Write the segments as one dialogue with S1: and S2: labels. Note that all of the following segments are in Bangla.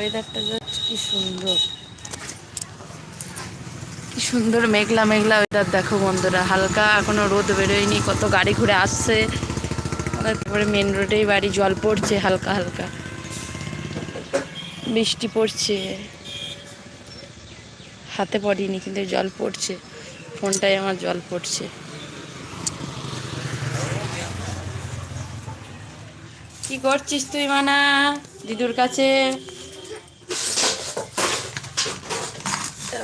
S1: ওয়েদারটা কি সুন্দর। কি সুন্দর মেঘলা মেঘলা ওয়েদার দেখো বন্ধুরা। হালকা এখনও রোদ বেরোয়নি, কত গাড়ি ঘুরে আসছে। তারপরে মেন রোডেই বাড়ি, জল পড়ছে হালকা হালকা। বৃষ্টি পড়ছে। হাতে পড়িনি, কিন্তু জল পড়ছে। ফোনটায় আমার জল পড়ছে। কি করছিস তুই মানা, দিদুর কাছে?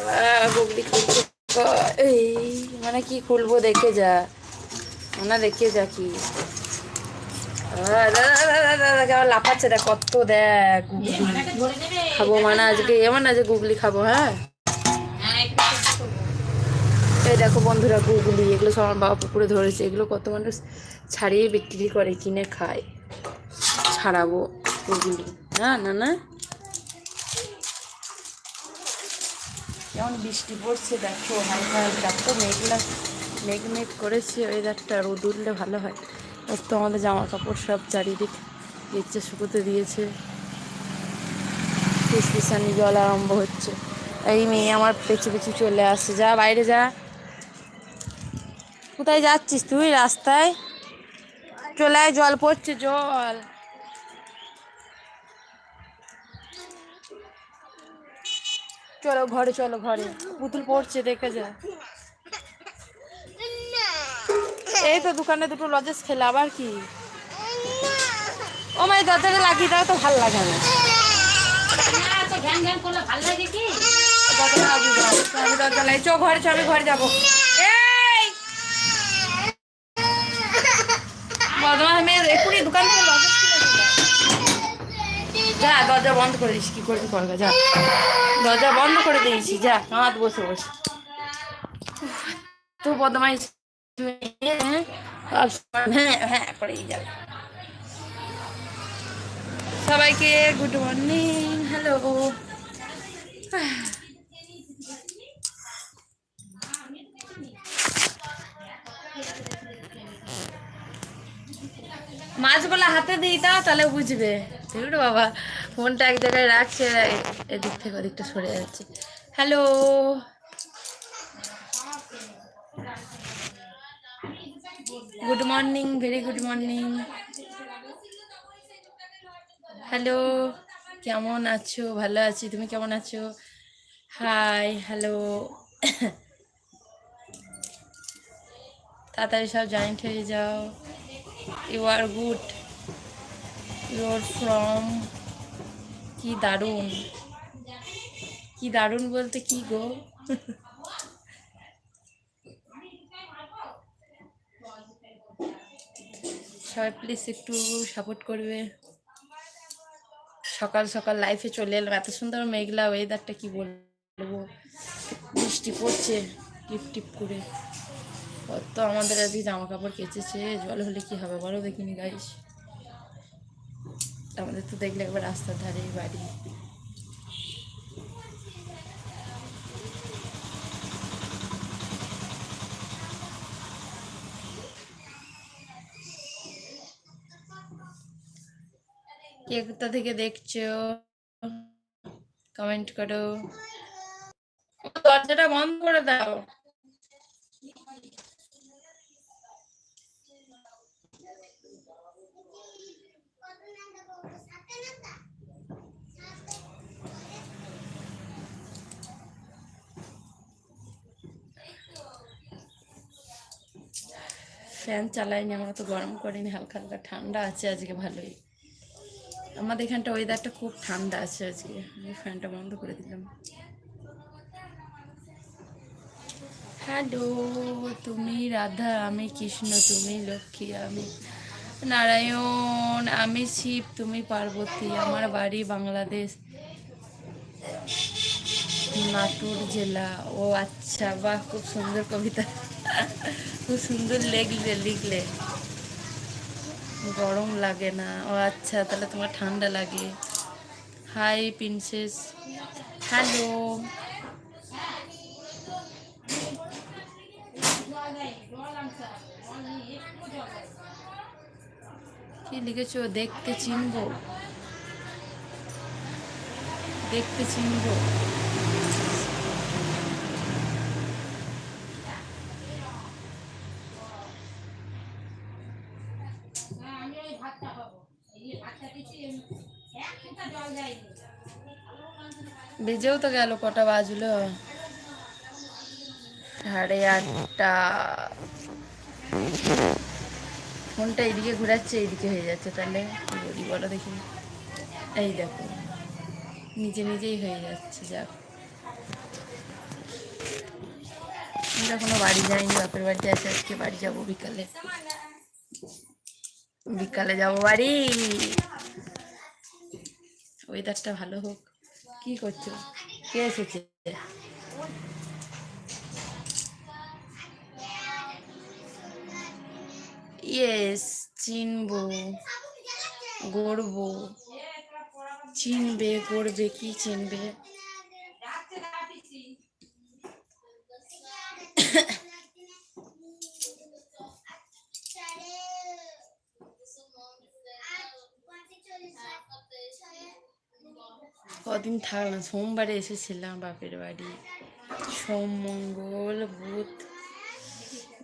S1: খুলছে ক- এই মানে কি খুলবো দেখে যা। মানা দেখে যা কি। লাফাচ্ছে, দেখ, কত, দেখ খাব মানে আজকে এমন না যে গুগলি খাব হ্যাঁ? এই দেখো বন্ধুরা, গুগলি, এগুলো সব আমার বাবা পুকুরে ধরেছে। এগুলো কত মানুষ ছাড়িয়ে বিক্রি করে, কিনে খায়। ছাড়াবো গুগলি। হ্যাঁ না না? কেমন বৃষ্টি পড়ছে দেখো, হালকা হালকা। তো মেঘলা মেঘ মেঘ করেছে ওয়েদারটা রোদ উঠলে ভালো হয়। ওর তো আমাদের জামা কাপড় সব চারিদিক দিচ্ছে শুকোতে দিয়েছে। ফিসফিসানি জল আরম্ভ হচ্ছে। এই মেয়ে আমার পেছু পেছু চলে আসছে। যা বাইরে যা। কোথায় যাচ্ছিস তুই রাস্তায়? চলে জল পড়ছে, জল। চলো ঘরে চলো ঘরে। পুতুল পড়ছে, দেখে যা। এই তো দোকানে দুটো লজেস খেলে, আবার কি? ও মাই দরজাটা লাগিয়ে দাও, তো ভালো লাগে না। ঘরে ঘরে যাব। দোকান থেকে যা, দরজা বন্ধ করে দিস, কি করবি করবে যা। দরজা বন্ধ করে দিয়েছি, যা কাঁদ বসে বসে। তো বদমাইশ হ্যাঁ হ্যাঁ হ্যাঁ করেই যাবে সবাইকে গুড মর্নিং, হ্যালো। মাছগুলো হাতে দিই দাও তাহলে বুঝবে। ঠিক বাবা, ফোনটা এক জায়গায় রাখছে, এদিক থেকে ওদিকটা সরে যাচ্ছে। Hello good morning very good morning hello কেমন আছো? ভালো আছি, তুমি কেমন আছো? হাই হ্যালো তাড়াতাড়ি সব জয়েন্ট হয়ে যাও। You are good your from কি দারুণ। কি দারুণ বলতে কি গো? সবাই প্লিজ একটু সাপোর্ট করবে। সকাল সকাল লাইফে চলে এলাম। এত সুন্দর মেঘলা ওয়েদারটা কি বলব? বৃষ্টি পড়ছে। টিপ টিপ করে। কত আমাদের আজকে জামা কাপড় কেচেছে, জল হলে কি হবে বলো দেখিনি গাইস আমাদের তো দেখলে একবার রাস্তার ধারে বাড়ি। কে কোথা থেকে দেখছ? কমেন্ট করো। দরজাটা বন্ধ করে দাও। ফ্যান চালাইনি আমরা তো গরম করিনি হালকা হালকা ঠান্ডা আছে আজকে ভালোই। আমাদের এখানটা ওয়েদারটা খুব ঠান্ডা আছে আজকে, আমি ফ্যানটা বন্ধ করে দিলাম। হ্যালো তুমি রাধা, আমি কৃষ্ণ, তুমি লক্ষ্মী, আমি নারায়ণ, আমি শিব, তুমি পার্বতী, আমার বাড়ি বাংলাদেশ, নাটোর জেলা। ও আচ্ছা বাহ, খুব সুন্দর কবিতা। খুব সুন্দর লিখলে লিখলে গরম লাগে না। ও আচ্ছা তাহলে তোমার ঠান্ডা লাগে। Hi princess. হ্যালো। কি লিখেছো? দেখতে চিনবো। দেখতে চিনবো। বেজেও তো গেল কটা বাজলো। সাড়ে আটটা। ফোনটা এইদিকে ঘুরাচ্ছে এইদিকে হয়ে যাচ্ছে। তাহলে বলি বলো দেখি। এই দেখো, নিজে নিজেই হয়ে যাচ্ছে, যাক। আমরা এখনও বাড়ি যাইনি, বাপের বাড়িতে আছে, আজকে বাড়ি যাব বিকালে। বিকালে যাব বাড়ি। ওয়েদারটা ভালো হোক। কি করছ? কে এসেছে? ইয়েস চিনবো গড়বো। চিনবে গড়বে কি চিনবে? কদিন থাকলাম, সোমবারে এসেছিলাম বাপের বাড়ি। সোম, মঙ্গল, বুধ,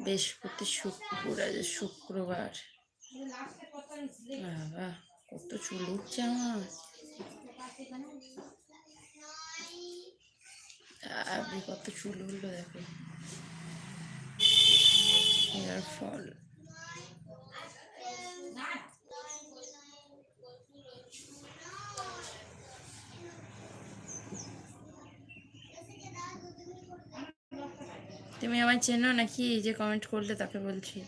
S1: বৃহস্পতি, শুক্র, আজ শুক্রবার। বাবা, কত চুল উঠছে আমার। আপনি কত চুল উঠল দেখো। Hair fall. তুমি আমার চেনো নাকি? এই যে কমেন্ট করলে তাকে বলছি।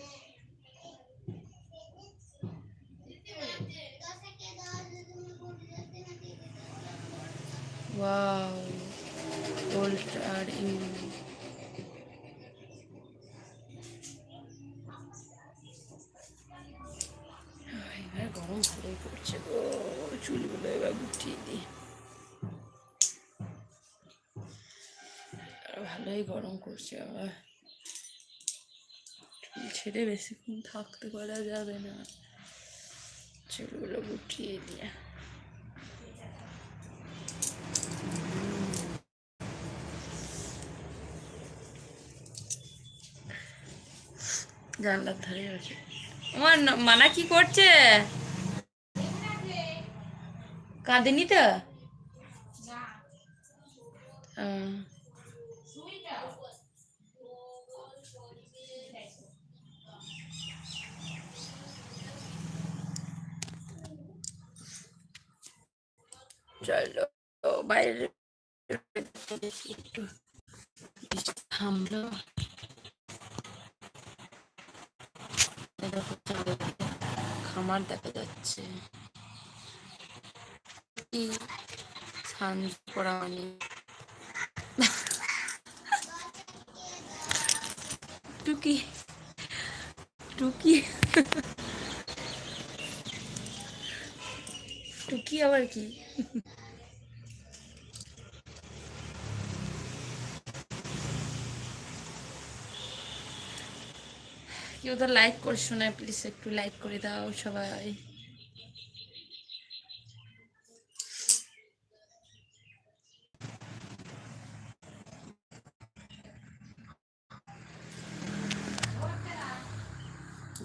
S1: ওল্ড আর ইউ এবার গরম করছে গো, চুলগুলো এবার গুটিয়ে দিই। ভালোই গরম করছে আবার। ছেড়ে বেশিক্ষণ থাকতে পারা যাবে না। চুলগুলো গুটিয়ে দিয়ে। জানলার ধারে আছে। আমার মানা কি করছে? কাঁদেনি তো? চলো বাইরে একটু থামলো খামার দেখা যাচ্ছে। কি সান করা মানে? টুকি টুকি। টুকি আবার কি? কেউ তো লাইক করছ না প্লিজ একটু লাইক করে দাও সবাই।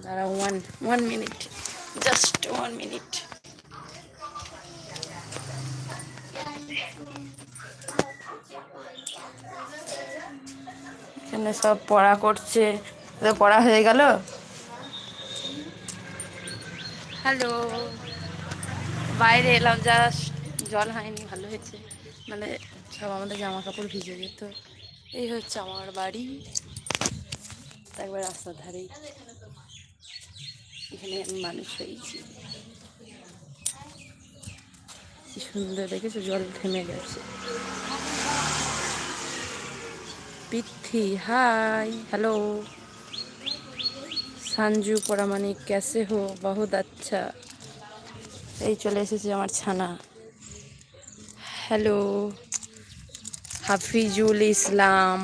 S1: দাঁড়া one one minute just one minute এখানে সব পড়া করছে। তো পড়া হয়ে গেল। হ্যালো। বাইরে এলাম, যা জল হয়নি, ভালো হয়েছে। মানে সব আমাদের জামা কাপড় ভিজে যেত। এই হচ্ছে আমার বাড়ি। একবার রাস্তার ধারেই এখানে মানুষ হয়েছি। কি সুন্দর, দেখেছ? জল থেমে গেছে। পিথি, হাই हेलो সানজু পরামানিক ক্যাসে হো বহুত আচ্ছা। এই চলে এসেছে আমার ছানা। হ্যালো হাফিজুল ইসলাম।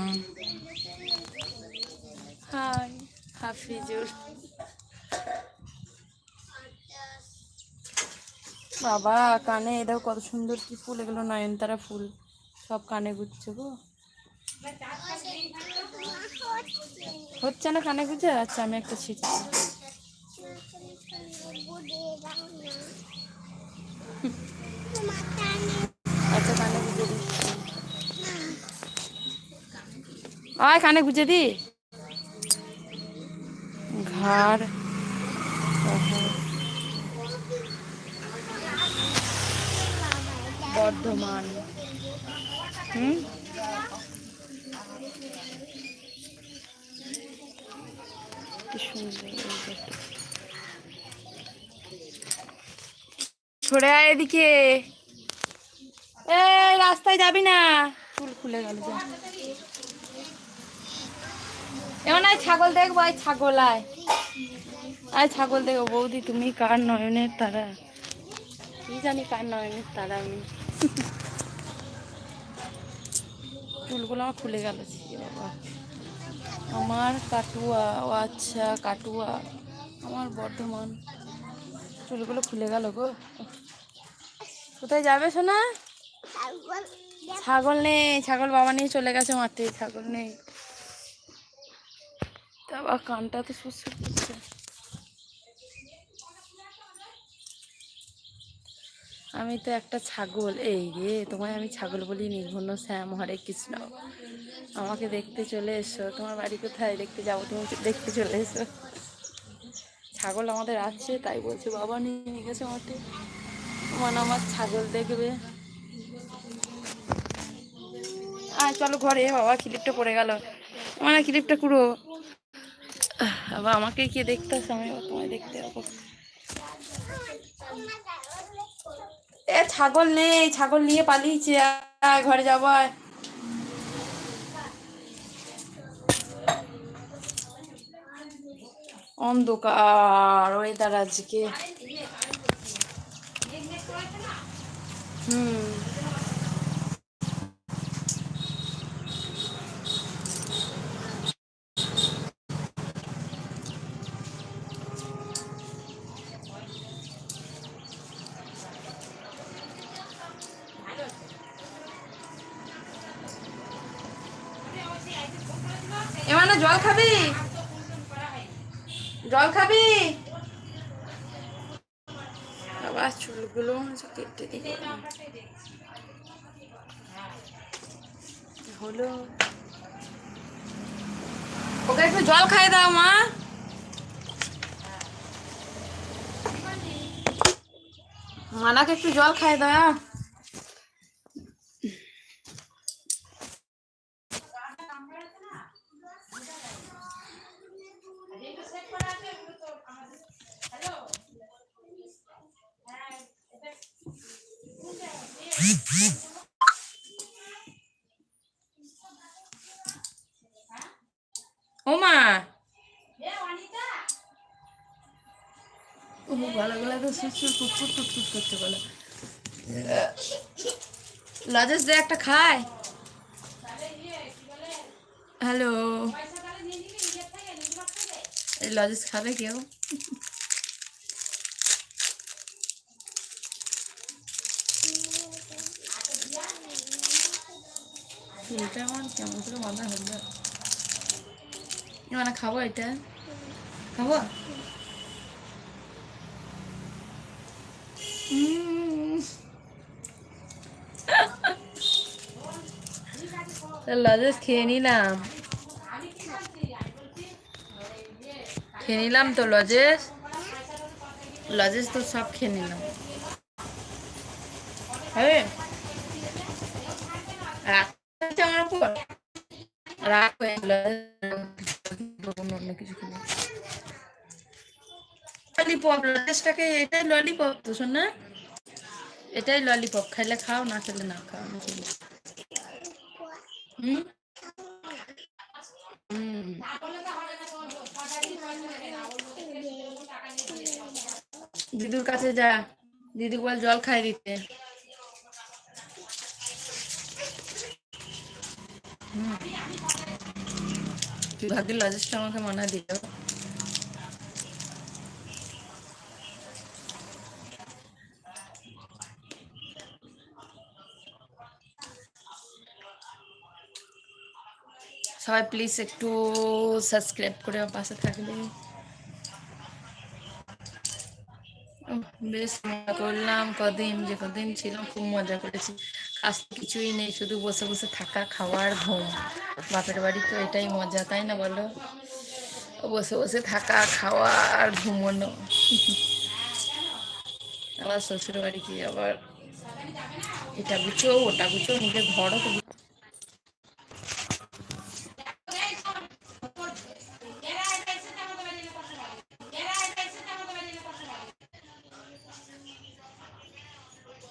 S1: হাফিজুল। বাবা, কানে এটাও কত সুন্দর কি ফুল, এগুলো নয়নতারা ফুল। সব কানে গুচ্ছে গো। হচ্ছে না কানে গুজে? আচ্ছা আমি একটা ছিটছি আচ্ছা কানে গুজে দিচ্ছি আয়, কানে গুজে দি ঘাড়। বর্ধমান। হুম? কি সুন্দর সরে আয় এদিকে। এই রাস্তায় যাবি না। ফুল খুলে গেল যা। এমন আয় ছাগল দেখব আয় ছাগল আয়। আয় ছাগল দেখব বৌদি তুমি কার নয়নের তারা? কি জানি কার নয়নের তারা আমি। চুলগুলো আমার খুলে গেল বাবা। আমার কাটুয়া, ও আচ্ছা কাটুয়া, আমার বর্ধমান। চুলগুলো খুলে গেল গো। কোথায় যাবে শোনা ছাগল নেই, ছাগল বাবা নিয়ে চলে গেছে মাঠে, ছাগল নেই। তা কানটা তো সুস্থ আমি তো একটা ছাগল। এই রে, তোমায় আমি ছাগল বলি নির্ঘন শ্যাম, হরে কৃষ্ণ। আমাকে দেখতে চলে এসো। তোমার বাড়ি কোথায়? দেখতে যাব, তুমি দেখতে চলে এসো। ছাগল আমাদের আছে, তাই বলছে, বাবা নিয়ে গেছে মাঠে। মানে আমার ছাগল দেখবে। আর চলো ঘরে। বাবা, ক্লিপটা পড়ে গেল। মানে ক্লিপটা পুরো। বাবা, আমাকে কে দেখতে আসে, আমি আবার তোমায় দেখতে যাব। এ ছাগল নেই ছাগল নিয়ে পালিয়েছে ঘরে যাব অন্ধকার ওয়েদার আজকে। হুম এমানে জল খাবি? জল খাবি? আবার চুলগুলো কেটে দিই। হলো। ওকে একটু জল খাই দাও, মা। মানাকে একটু জল খাই দাও। ও মা ও গলা গলা তো সুসুর কুকুর টুকটুক করছে গলা লজেস দে একটা খায়। হ্যালো। এই লজেস খাবে কেউ? চুলটা আমার কেমন করে বাঁধা হলো। মানে খাব এটা খাব লজেস খেয়ে নিলাম খেয়ে নিলাম তো লজেস লজেস তো সব খেয়ে নিলাম হবে রাখতে আমার উপর রাগ হয়ে ললিপপ এটাই ললিপপ না এটাই ললিপপ খাইলে খাও, না খেলে না খাও না খেলে দিদুর কাছে যা। দিদি বল জল খাই দিতে। ভাগ্যের আমাকে মানা দিল। সবাই প্লিজ একটু সাবস্ক্রাইব করে পাশে থাকবে। বেশ মজা করলাম, কদিন যে কদিন ছিলাম, খুব মজা করেছি। তো কিছুই নেই, শুধু বসে বসে থাকা খাওয়ার ঘুম। বাপের বাড়ি তো এটাই মজা, তাই না বলো? বসে বসে থাকা, খাওয়া আর ঘুমোনো। আবার শ্বশুর বাড়ি কি আবার এটা গুছো, ওটা গুছো, নিজের ঘরও তো